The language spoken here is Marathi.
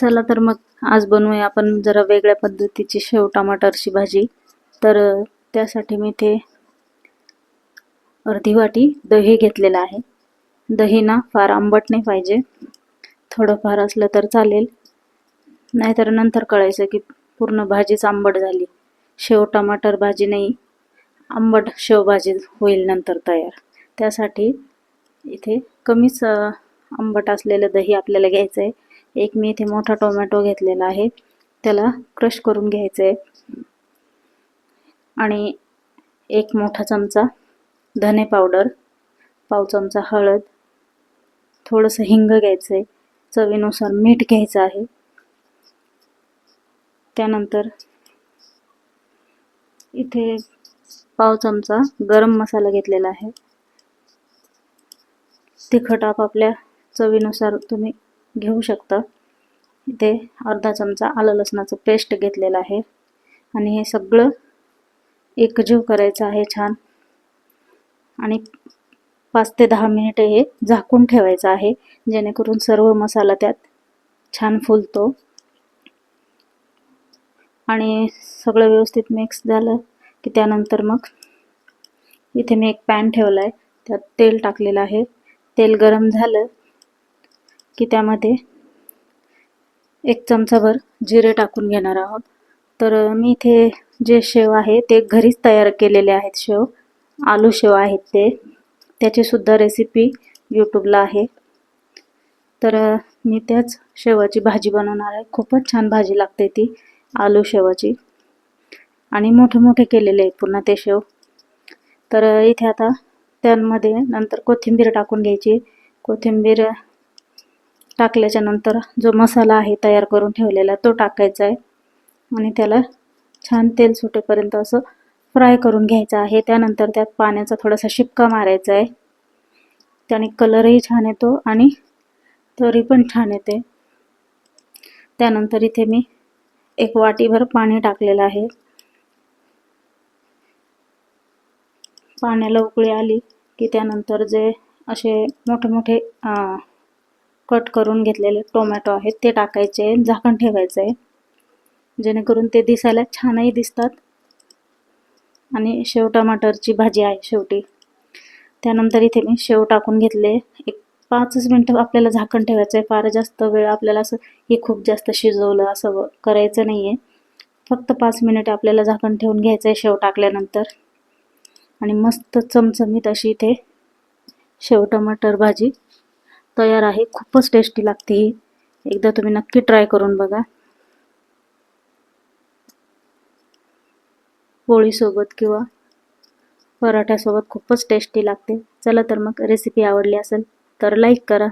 चला तर मग आज बनवूया आपण जरा वेगळ्या पद्धतीची शेव टमाटरची भाजी. तर त्यासाठी मी इथे अर्धी वाटी दही घेतलेलं आहे. दही ना फार आंबट नाही पाहिजे. थोडंफार असलं तर चालेल. नाहीतर नंतर कळायचं की पूर्ण भाजीच आंबट झाली. शेव टमाटर भाजी नाही आंबट शेवभाजी होईल नंतर तयार. त्यासाठी इथे कमीच आंबट असलेलं दही आपल्याला घ्यायचं आहे एक मी इथे मोठा टोमॅटो घेतलेला आहे. त्याला क्रश करून घ्यायचं आहे आणि एक मोठा चमचा धने पावडर पाव चमचा हळद थोडंसं हिंग घ्यायचं आहे चवीनुसार मीठ घ्यायचं आहे. त्यानंतर इथे पाव चमचा गरम मसाला घेतलेला आहे. तिखट आपापल्या चवीनुसार तुम्ही घेऊ शकता. इथे अर्धा चमचा आलं लसणाचं पेस्ट घेतलेलं आहे. आणि हे सगळं एकजीव करायचं आहे छान. आणि पाच ते दहा मिनिटे हे झाकून ठेवायचं आहे जेणेकरून सर्व मसाला त्यात छान फुलतो. आणि सगळं व्यवस्थित मिक्स झालं की त्यानंतर मग इथे मी एक पॅन ठेवला आहे त्यात तेल टाकलेलं आहे. तेल गरम झालं की त्यामध्ये एक चमचाभर जिरे टाकून घेणार आहोत. तर मी इथे जे शेव आहे ते घरीच तयार केलेले आहेत शेव. आलू शेव आहेत ते. त्याचीसुद्धा रेसिपी यूट्यूबला आहे. तर मी त्याच शेवाची भाजी बनवणार आहे. खूपच छान भाजी लागते ती आलू शेवाची. आणि मोठे मोठे केलेले आहेत पुन्हा ते शेव. तर इथे आता त्यांमध्ये नंतर कोथिंबीर टाकून घ्यायची. कोथिंबीर टाकल्याच्यानंतर जो मसाला आहे तयार करून ठेवलेला तो टाकायचा आहे. आणि त्याला छान तेल सुटेपर्यंत असं फ्राय करून घ्यायचं आहे. त्यानंतर त्यात पाण्याचा थोडासा शिपका मारायचा आहे. त्याने कलरही छान येतो आणि तरी पण छान येते. त्यानंतर इथे मी एक वाटीभर पाणी टाकलेलं आहे. पाण्याला उकळी आली की त्यानंतर जे असे मोठे मोठे कट करून घेतलेले टोमॅटो आहेत ते टाकायचे झाकण ठेवायचं आहे जेणेकरून ते दिसायला छानही दिसतात. आणि शेव टमाटरची भाजी आहे शेवटी. त्यानंतर इथे मी शेव टाकून घेतले. एक पाचच मिनटं आपल्याला झाकण ठेवायचं आहे फार जास्त वेळ आपल्याला असं हे खूप जास्त शिजवलं असं व- करायचं नाही आहे फक्त पाच मिनिटं आपल्याला झाकण ठेवून घ्यायचं आहे शेव टाकल्यानंतर. आणि मस्त चमचमीत अशी इथे शेव टमाटर भाजी तयार आहे. खूपच टेस्टी लागते ही. एकदा तुम्ही नक्की ट्राय करून बघा. पोळीसोबत किंवा पराठ्यासोबत खूपच टेस्टी लागते. चला तर मग रेसिपी आवडली असेल तर लाईक करा.